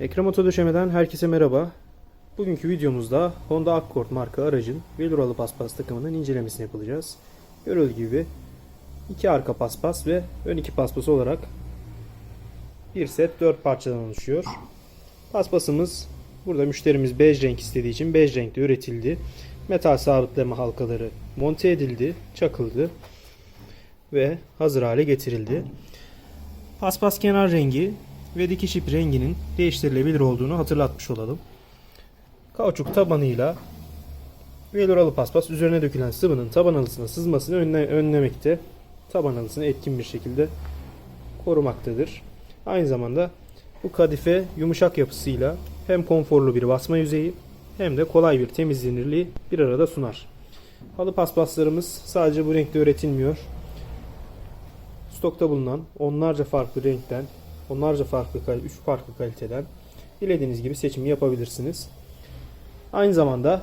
Ekrem Oto Döşeme'den herkese merhaba. Bugünkü videomuzda Honda Accord marka aracın veluralı paspas takımının incelemesini yapılacağız. Görüldüğü gibi iki arka paspas ve ön iki paspas olarak bir set 4 parçadan oluşuyor. Paspasımız burada müşterimiz bej renk istediği için bej renkte üretildi. Metal sabitleme halkaları monte edildi, çakıldı ve hazır hale getirildi. Paspas kenar rengi ve dikiş ip renginin değiştirilebilir olduğunu hatırlatmış olalım. Kauçuk tabanıyla veluralı paspas üzerine dökülen sıvının taban halısına sızmasını önle- önlemekte. Taban halısını etkin bir şekilde korumaktadır. Aynı zamanda bu kadife yumuşak yapısıyla hem konforlu bir basma yüzeyi hem de kolay bir temizlenirliği bir arada sunar. Halı paspaslarımız sadece bu renkte üretilmiyor. Stokta bulunan onlarca farklı renkten, onlarca farklı üç farklı kaliteden dilediğiniz gibi seçimi yapabilirsiniz. Aynı zamanda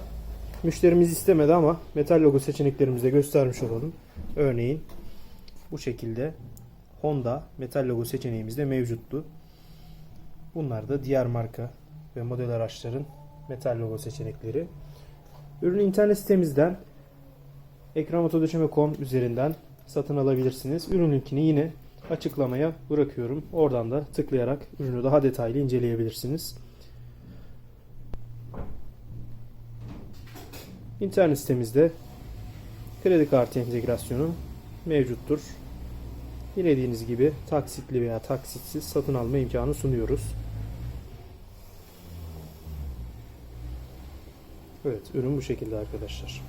müşterimiz istemedi ama metal logo seçeneklerimizi de göstermiş olalım. Örneğin bu şekilde Honda metal logo seçeneğimiz de mevcuttu. Bunlar da diğer marka ve model araçların metal logo seçenekleri. Ürünü internet sitemizden ekranotodöşeme.com üzerinden satın alabilirsiniz. Ürün linkini yine açıklamaya bırakıyorum. Oradan da tıklayarak ürünü daha detaylı inceleyebilirsiniz. İnternet sitemizde kredi kartı entegrasyonu mevcuttur. Dilediğiniz gibi taksitli veya taksitsiz satın alma imkanı sunuyoruz. Evet, ürün bu şekilde arkadaşlar.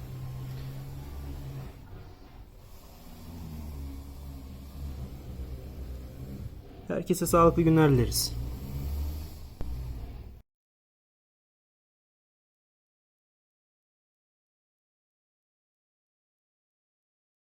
Herkese sağlıklı günler dileriz.